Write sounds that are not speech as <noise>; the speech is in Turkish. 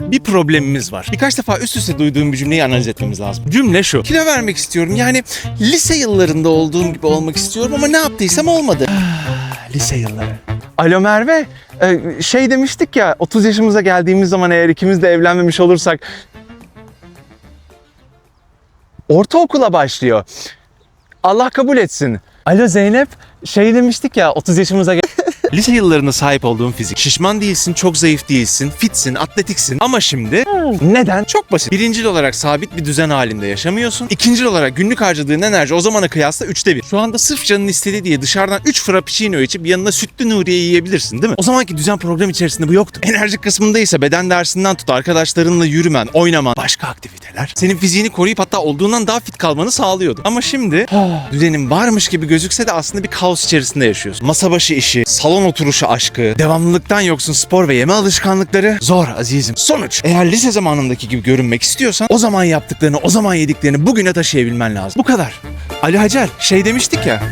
bir problemimiz var. Birkaç defa üst üste duyduğum bir cümleyi analiz etmemiz lazım. Cümle şu. Kilo vermek istiyorum. Yani lise yıllarında olduğum gibi olmak istiyorum ama ne yaptıysam olmadı. <sighs> lise yılları. Alo Merve, Ee, şey demiştik ya 30 yaşımıza geldiğimiz zaman eğer ikimiz de evlenmemiş olursak ortaokula başlıyor. Allah kabul etsin. Alo Zeynep, şey demiştik ya 30 yaşımıza gel- Lise yıllarında sahip olduğun fizik. Şişman değilsin, çok zayıf değilsin, fitsin, atletiksin. Ama şimdi neden? Çok basit. Birincil olarak sabit bir düzen halinde yaşamıyorsun. İkincil olarak günlük harcadığın enerji o zamana kıyasla üçte bir. Şu anda sırf canın istediği diye dışarıdan 3 frappuccino içip yanına sütlü Nuriye yiyebilirsin değil mi? O zamanki düzen program içerisinde bu yoktu. Enerji kısmında ise beden dersinden tut arkadaşlarınla yürümen, oynaman, başka aktiviteler senin fiziğini koruyup hatta olduğundan daha fit kalmanı sağlıyordu. Ama şimdi <sighs> düzenin varmış gibi gözükse de aslında bir kaos içerisinde yaşıyorsun. Masa başı işi, salon oturuşu aşkı, devamlılıktan yoksun spor ve yeme alışkanlıkları zor azizim. Sonuç eğer lise zamanındaki gibi görünmek istiyorsan o zaman yaptıklarını, o zaman yediklerini bugüne taşıyabilmen lazım. Bu kadar. Ali Hacer şey demiştik ya